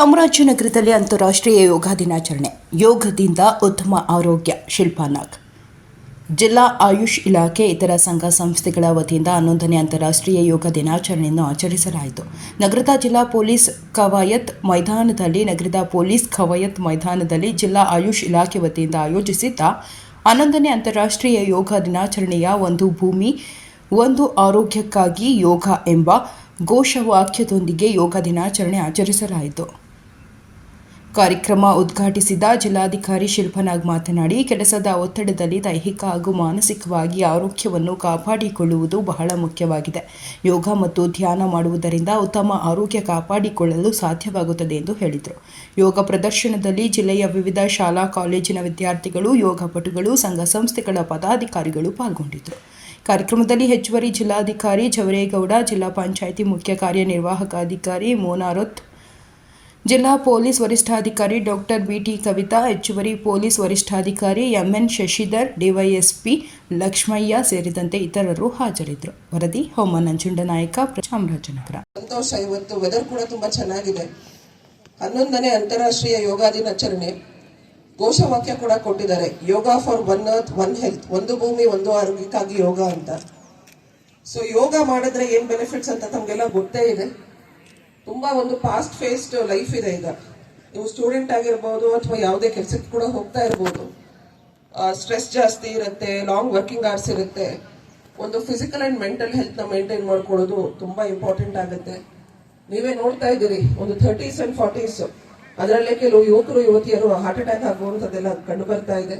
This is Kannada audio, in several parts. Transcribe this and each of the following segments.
ಚಾಮರಾಜನಗರದಲ್ಲಿ ಅಂತಾರಾಷ್ಟ್ರೀಯ ಯೋಗ ದಿನಾಚರಣೆ. ಯೋಗದಿಂದ ಉತ್ತಮ ಆರೋಗ್ಯ. ಶಿಲ್ಪಾ ನಾಗ್ ಜಿಲ್ಲಾ ಆಯುಷ್ ಇಲಾಖೆ ಇತರ ಸಂಘ ಸಂಸ್ಥೆಗಳ ವತಿಯಿಂದ ಹನ್ನೊಂದನೇ ಅಂತಾರಾಷ್ಟ್ರೀಯ ಯೋಗ ದಿನಾಚರಣೆಯನ್ನು ಆಚರಿಸಲಾಯಿತು. ನಗರದ ಜಿಲ್ಲಾ ಪೊಲೀಸ್ ಕವಾಯತ್ ಮೈದಾನದಲ್ಲಿ, ನಗರದ ಪೊಲೀಸ್ ಕವಾಯತ್ ಮೈದಾನದಲ್ಲಿ ಜಿಲ್ಲಾ ಆಯುಷ್ ಇಲಾಖೆ ವತಿಯಿಂದ ಆಯೋಜಿಸಿದ್ದ ಹನ್ನೊಂದನೇ ಅಂತಾರಾಷ್ಟ್ರೀಯ ಯೋಗ ದಿನಾಚರಣೆಯ ಒಂದು ಭೂಮಿ, ಒಂದು ಆರೋಗ್ಯಕ್ಕಾಗಿ ಯೋಗ ಎಂಬ ಘೋಷವಾಕ್ಯದೊಂದಿಗೆ ಯೋಗ ದಿನಾಚರಣೆ ಆಚರಿಸಲಾಯಿತು. ಕಾರ್ಯಕ್ರಮ ಉದ್ಘಾಟಿಸಿದ ಜಿಲ್ಲಾಧಿಕಾರಿ ಶಿಲ್ಪನಾಗ್ ಮಾತನಾಡಿ, ಕೆಲಸದ ಒತ್ತಡದಲ್ಲಿ ದೈಹಿಕ ಹಾಗೂ ಮಾನಸಿಕವಾಗಿ ಆರೋಗ್ಯವನ್ನು ಕಾಪಾಡಿಕೊಳ್ಳುವುದು ಬಹಳ ಮುಖ್ಯವಾಗಿದೆ. ಯೋಗ ಮತ್ತು ಧ್ಯಾನ ಮಾಡುವುದರಿಂದ ಉತ್ತಮ ಆರೋಗ್ಯ ಕಾಪಾಡಿಕೊಳ್ಳಲು ಸಾಧ್ಯವಾಗುತ್ತದೆ ಎಂದು ಹೇಳಿದರು. ಯೋಗ ಪ್ರದರ್ಶನದಲ್ಲಿ ಜಿಲ್ಲೆಯ ವಿವಿಧ ಶಾಲಾ, ಕಾಲೇಜಿನ ವಿದ್ಯಾರ್ಥಿಗಳು ಯೋಗಪಟುಗಳು ಸಂಘ ಸಂಸ್ಥೆಗಳ ಪದಾಧಿಕಾರಿಗಳು ಪಾಲ್ಗೊಂಡಿದ್ದರು. ಕಾರ್ಯಕ್ರಮದಲ್ಲಿ ಹೆಚ್ಚುವರಿ ಜಿಲ್ಲಾಧಿಕಾರಿ ಜವರೇಗೌಡ, ಜಿಲ್ಲಾ ಪಂಚಾಯಿತಿ ಮುಖ್ಯ ಕಾರ್ಯನಿರ್ವಾಹಕ ಅಧಿಕಾರಿ ಮೋನಾರತ್ ಜಿಲ್ಲಾ ಪೊಲೀಸ್ ವರಿಷ್ಠಾಧಿಕಾರಿ ಡಾಕ್ಟರ್ ಬಿಟಿ ಕವಿತಾ, ಹೆಚ್ಚುವರಿ ಪೊಲೀಸ್ ವರಿಷ್ಠಾಧಿಕಾರಿ ಎಂಎನ್ ಶಶಿಧರ್, ಡಿವೈಎಸ್ಪಿ ಲಕ್ಷ್ಮಯ್ಯ ಸೇರಿದಂತೆ ಇತರರು ಹಾಜರಿದ್ದರು. ವರದಿ ಹೋಮ ನಂಜುಂಡನಾಯಕ ಚಾಮರಾಜನಗರ. ಸಂತೋಷ ಇವತ್ತು. ವೆದರ್ ಕೂಡ ತುಂಬಾ ಚೆನ್ನಾಗಿದೆ. ಹನ್ನೊಂದನೇ ಅಂತಾರಾಷ್ಟ್ರೀಯ ಯೋಗ ದಿನಾಚರಣೆ. ಘೋಷವಾಕ್ಯ ಕೂಡ ಕೊಟ್ಟಿದ್ದಾರೆ. Yoga for one earth, one health. ಒಂದು ಭೂಮಿ, ಒಂದು ಆರೋಗ್ಯಕ್ಕಾಗಿ ಯೋಗ ಅಂತ. ಸೊ ಯೋಗ ಮಾಡಿದ್ರೆ ಏನ್ ಬೆನಿಫಿಟ್ಸ್ ಅಂತ ತಮಗೆಲ್ಲ ಗೊತ್ತೇ ಇದೆ. ತುಂಬಾ ಒಂದು ಫಾಸ್ಟ್ ಫೇಸ್ಡ್ ಲೈಫ್ ಇದೆ ಈಗ. ನೀವು ಸ್ಟೂಡೆಂಟ್ ಆಗಿರ್ಬೋದು ಅಥವಾ ಯಾವುದೇ ಕೆಲಸಕ್ಕೆ ಕೂಡ ಹೋಗ್ತಾ ಇರ್ಬೋದು. ಸ್ಟ್ರೆಸ್ ಜಾಸ್ತಿ ಇರುತ್ತೆ ಲಾಂಗ್ ವರ್ಕಿಂಗ್ ಅವರ್ಸ್ ಇರುತ್ತೆ. ಒಂದು ಫಿಸಿಕಲ್ ಅಂಡ್ ಮೆಂಟಲ್ ಹೆಲ್ತ್ನ ಮೇಂಟೈನ್ ಮಾಡ್ಕೊಳ್ಳೋದು ತುಂಬಾ ಇಂಪಾರ್ಟೆಂಟ್ ಆಗುತ್ತೆ. ನೀವೇ ನೋಡ್ತಾ ಇದ್ದೀರಿ, ಒಂದು ಥರ್ಟೀಸ್ ಅಂಡ್ ಫಾರ್ಟೀಸ್ ಅದರಲ್ಲೇ ಕೆಲವು ಯುವಕರು, ಯುವತಿಯರು ಹಾರ್ಟ್ ಅಟ್ಯಾಕ್ ಆಗುವಂಥದ್ದೆಲ್ಲ ಕಂಡು ಬರ್ತಾ ಇದೆ.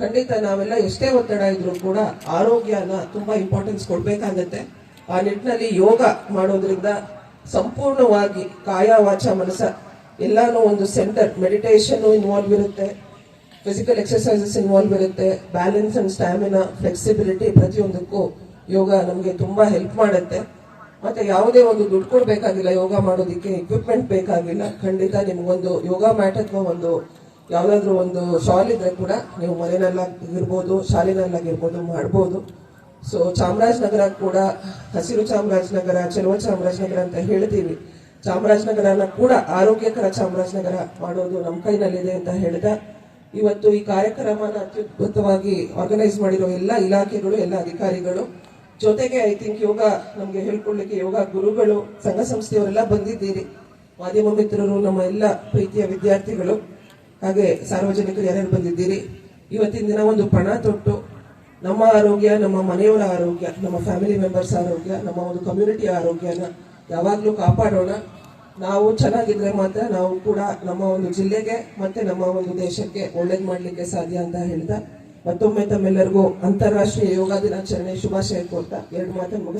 ಖಂಡಿತ ನಾವೆಲ್ಲ ಎಷ್ಟೇ ಒತ್ತಡ ಇದ್ರೂ ಕೂಡ ಆರೋಗ್ಯನ ತುಂಬಾ ಇಂಪಾರ್ಟೆನ್ಸ್ ಕೊಡಬೇಕಾಗತ್ತೆ. ಆ ನಿಟ್ಟಿನಲ್ಲಿ ಯೋಗ ಮಾಡೋದ್ರಿಂದ ಸಂಪೂರ್ಣವಾಗಿ ಕಾಯ ವಾಚ ಮನಸ್ಸ, ಎಲ್ಲಾನು ಒಂದು ಸೆಂಟರ್ ಮೆಡಿಟೇಷನ್ ಇನ್ವಾಲ್ವ್ ಇರುತ್ತೆ. ಫಿಸಿಕಲ್ ಎಕ್ಸರ್ಸೈಸಸ್ ಇನ್ವಾಲ್ವ್ ಇರುತ್ತೆ. ಬ್ಯಾಲೆನ್ಸ್ ಅಂಡ್ ಸ್ಟ್ಯಾಮಿನಾ ಫ್ಲೆಕ್ಸಿಬಿಲಿಟಿ ಪ್ರತಿಯೊಂದಕ್ಕೂ ಯೋಗ ನಮಗೆ ತುಂಬಾ ಹೆಲ್ಪ್ ಮಾಡುತ್ತೆ. ಮತ್ತೆ ಯಾವುದೇ ಒಂದು ದುಡ್ಡು ಕೊಡಬೇಕಾಗಿಲ್ಲ, ಯೋಗ ಮಾಡೋದಕ್ಕೆ ಎಕ್ವಿಪ್ಮೆಂಟ್ ಬೇಕಾಗಿಲ್ಲ, ಖಂಡಿತ ನಿಮ್ಗೊಂದು ಯೋಗ ಮ್ಯಾಟ್ ಅಥವಾ ಒಂದು ಯಾವುದಾದ್ರೂ ಒಂದು ಶಾಲ್ ಇದ್ರೆ ಕೂಡ ನೀವು ಮನೆಯಲ್ಲಾಗಿರ್ಬೋದು ಶಾಲೆನಲ್ಲಾಗಿರ್ಬೋದು ಮಾಡ್ಬೋದು. ಸೊ ಚಾಮರಾಜನಗರ ಕೂಡ, ಹಸಿರು ಚಾಮರಾಜನಗರ, ಚೆಲುವ ಚಾಮರಾಜನಗರ ಅಂತ ಹೇಳ್ತೀವಿ. ಚಾಮರಾಜನಗರನ ಕೂಡ ಆರೋಗ್ಯಕರ ಚಾಮರಾಜನಗರ ಮಾಡೋದು ನಮ್ಮ ಕೈನಲ್ಲಿದೆ ಅಂತ ಹೇಳಿದ. ಇವತ್ತು ಈ ಕಾರ್ಯಕ್ರಮನ ಅತ್ಯದ್ಭುತವಾಗಿ ಆರ್ಗನೈಸ್ ಮಾಡಿರೋ ಎಲ್ಲ ಇಲಾಖೆಗಳು, ಎಲ್ಲ ಅಧಿಕಾರಿಗಳು. ಜೊತೆಗೆ ಐ ಥಿಂಕ್ ಯೋಗ, ನಮಗೆ ಹೇಳ್ಕೊಡ್ಲಿಕ್ಕೆ ಯೋಗ ಗುರುಗಳು, ಸಂಘ ಸಂಸ್ಥೆಯವರೆಲ್ಲ ಬಂದಿದ್ದೀರಿ. ಮಾಧ್ಯಮ ಮಿತ್ರರು, ನಮ್ಮ ಎಲ್ಲ ಪ್ರೀತಿಯ ವಿದ್ಯಾರ್ಥಿಗಳು. ಹಾಗೆ ಸಾರ್ವಜನಿಕರು ಯಾರ್ಯಾರು ಬಂದಿದ್ದೀರಿ. ಇವತ್ತಿನ ದಿನ ಒಂದು ಪಣ ತೊಟ್ಟು ನಮ್ಮ ಆರೋಗ್ಯ, ನಮ್ಮ ಮನೆಯವರ ಆರೋಗ್ಯ, ನಮ್ಮ ಫ್ಯಾಮಿಲಿ ಮೆಂಬರ್ಸ್ ಆರೋಗ್ಯ, ನಮ್ಮ ಒಂದು ಕಮ್ಯುನಿಟಿ ಆರೋಗ್ಯನ ಯಾವಾಗಲೂ ಕಾಪಾಡೋಣ. ನಾವು ಚೆನ್ನಾಗಿದ್ರೆ ಮಾತ್ರ ನಾವು ಕೂಡ ನಮ್ಮ ಒಂದು ಜಿಲ್ಲೆಗೆ ಮತ್ತೆ ನಮ್ಮ ಒಂದು ದೇಶಕ್ಕೆ ಒಳ್ಳೇದು ಮಾಡಲಿಕ್ಕೆ ಸಾಧ್ಯ ಅಂತ ಹೇಳ್ದ ಮತ್ತೊಮ್ಮೆ ತಮ್ಮೆಲ್ಲರಿಗೂ ಅಂತಾರಾಷ್ಟ್ರೀಯ ಯೋಗ ದಿನಾಚರಣೆ ಶುಭಾಶಯ ಕೋರ್ತಾ. ಎರಡು ಮಾತನ್ನು